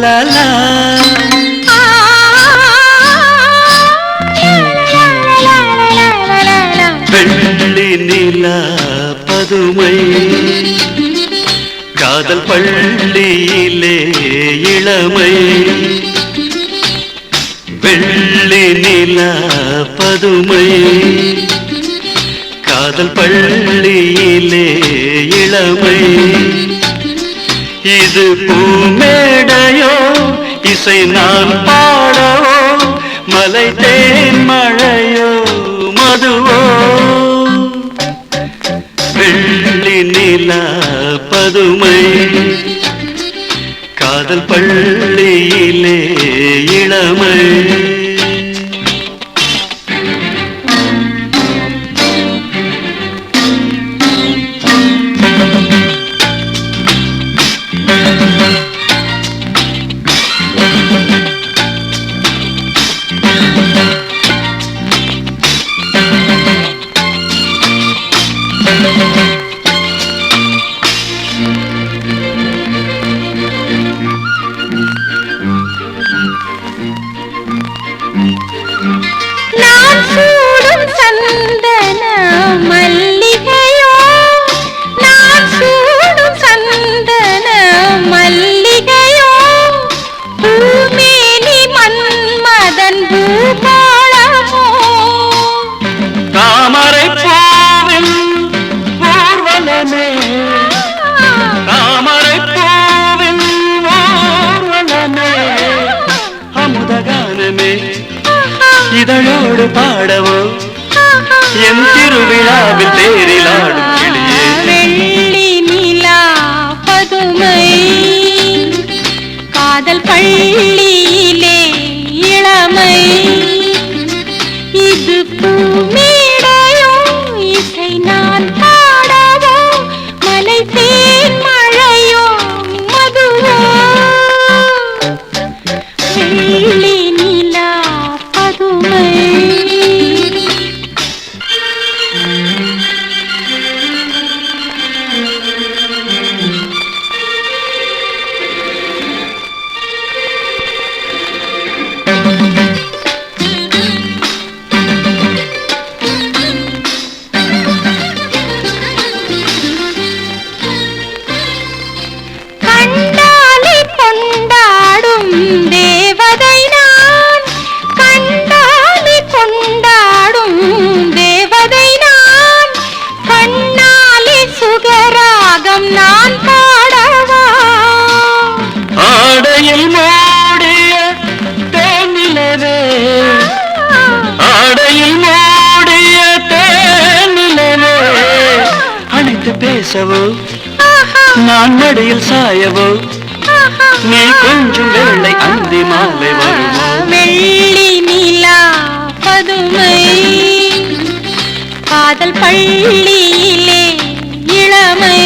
லா வெள்ளி நிலா பதுமை. காதல் பள்ளியிலே இளமை. பதுமை காதல் பள்ளியிலே இளமை. இது பூமேடையோ இசை நான் பாடவோ மலை தேன் மழையோ மதுவோ. வெள்ளி நிலா பதுமை. காதல் பள்ளியிலே இளமை. என் திருவிழாவில் தேரிலாடும் கிளியே. வெள்ளி நிலா பதுமை. காதல் பள்ளியில் பேசவோ? நான் மடியில் சாயவோ? நீ கொஞ்சம் வேளை அந்தி மாலை வருமோ வெள்ளி நிலா பதுமை. காதல் பள்ளியிலே இளமை.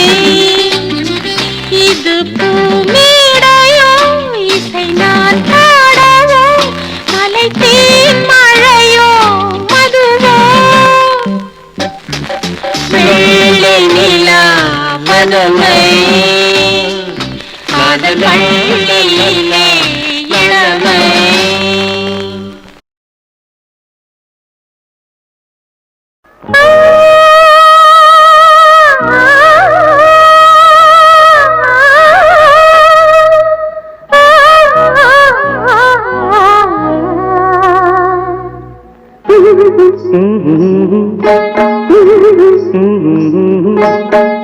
மனமை காதலிலே இளமை Thank you.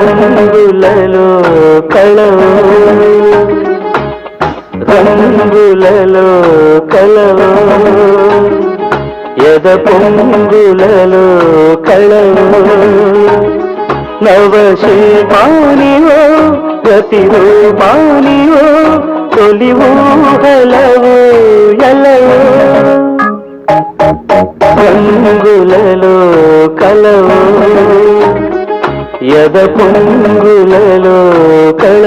రంగులలో కళవు రంగులలో కళవు ఎద పొంగులలో కళవు నవశిల్పానివో ప్రతిరూపానివో తొలివో హలవు ఎలవు. రంగులలో కలవు యద పొంగులలో కళ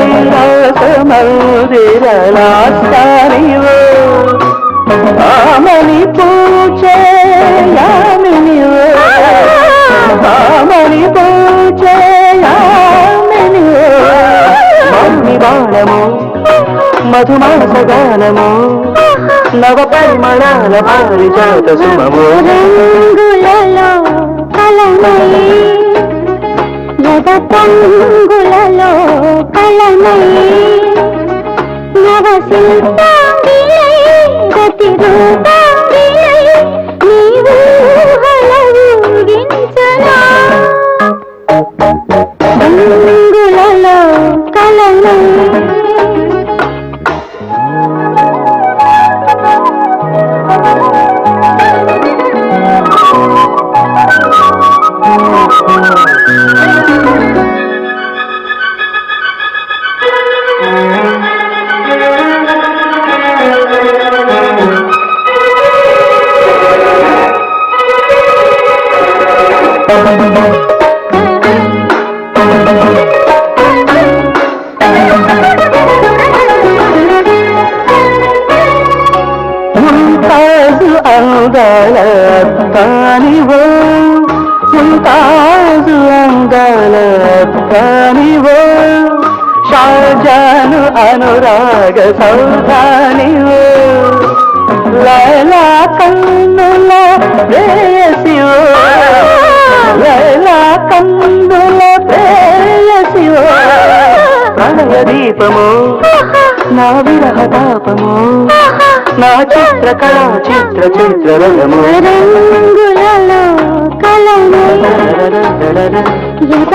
కైలాస మందిరలాస్తానివో ఆమని పూజయామినివో ఆమని పూజయామినివో మమ్మి బాణము మధుమాస గానము నవ పరిమళాల పారిజాత సుమము. రంగులలో కలనై తాళమై నవసింతాంగిలై గతి రూపాంగిలై నీవు హలగించనా రంగులలో కలమై అంగలత్తానివో ముంతాజు అంగలత్తానివో షాజాను అనురాగ సౌధానివో లైలా నా చిత్రకళ చిత్ర చిత్ర రంగులలో కలమే యత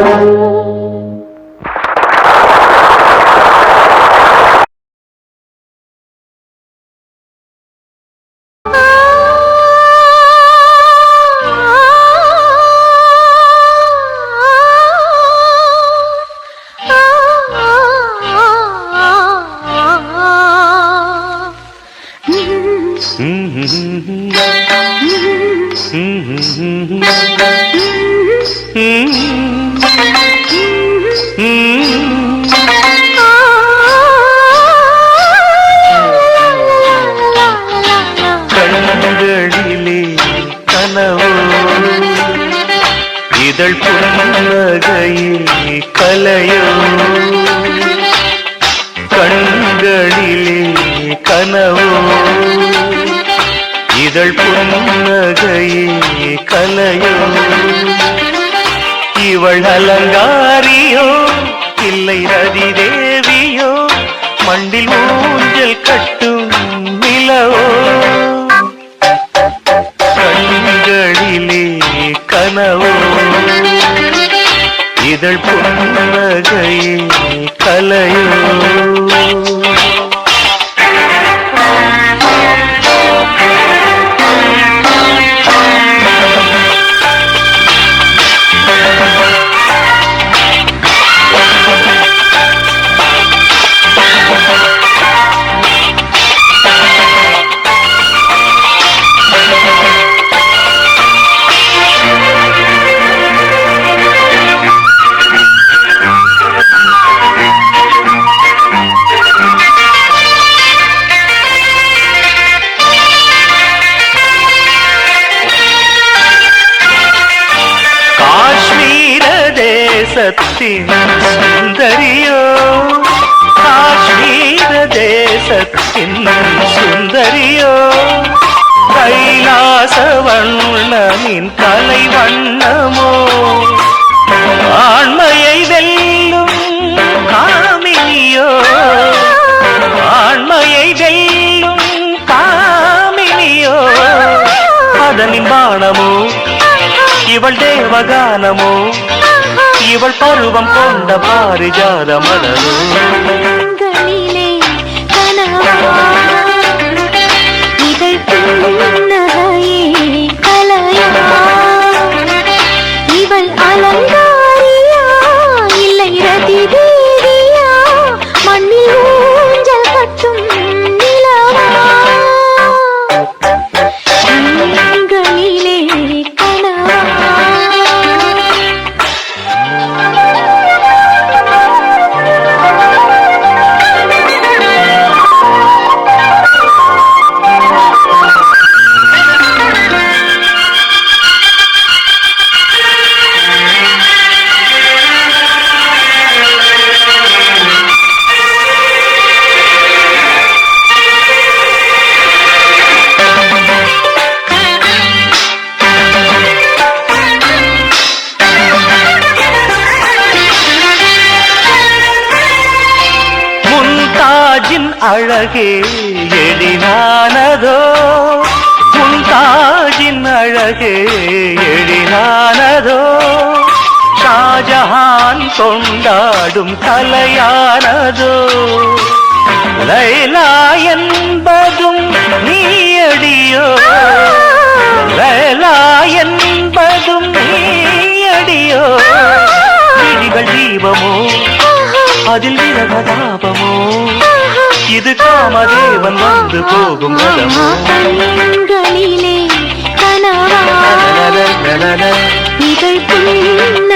இல்லையோ இவள் அலங்காரியோ இல்லை ரதி தேவியோ மண்டில் ஊஞ்சல் கட்டும் நிலவோ. கண்களிலே கனவோ. இதழ் புன்னகையே கலையோ. நின் கலை வண்ணமோ? ஆண்மையை வெல்லும் காமினியோ? ஆண்மையை வெல்லும் காமினியோ? அதனின் பானமோ? இவள் தேவகானமோ? இவள் பருவம் கொண்ட பாரிஜாத மலரோ? முன்தாஜின் அழகே எழினானதோ முன்தாஜின் அழகே எழினானதோ ஷாஜஹான் கொண்டாடும் கலையானதோ? லைலா என்பதும் நீயடியோ? லைலா என்பதும் நீயடியோ? விழிகள் தீபமோ? அதில் விரகதாபமோ? இது காமதேவன் வந்து போகும் கனவா நனனனனன. இதழ் புன்னகையே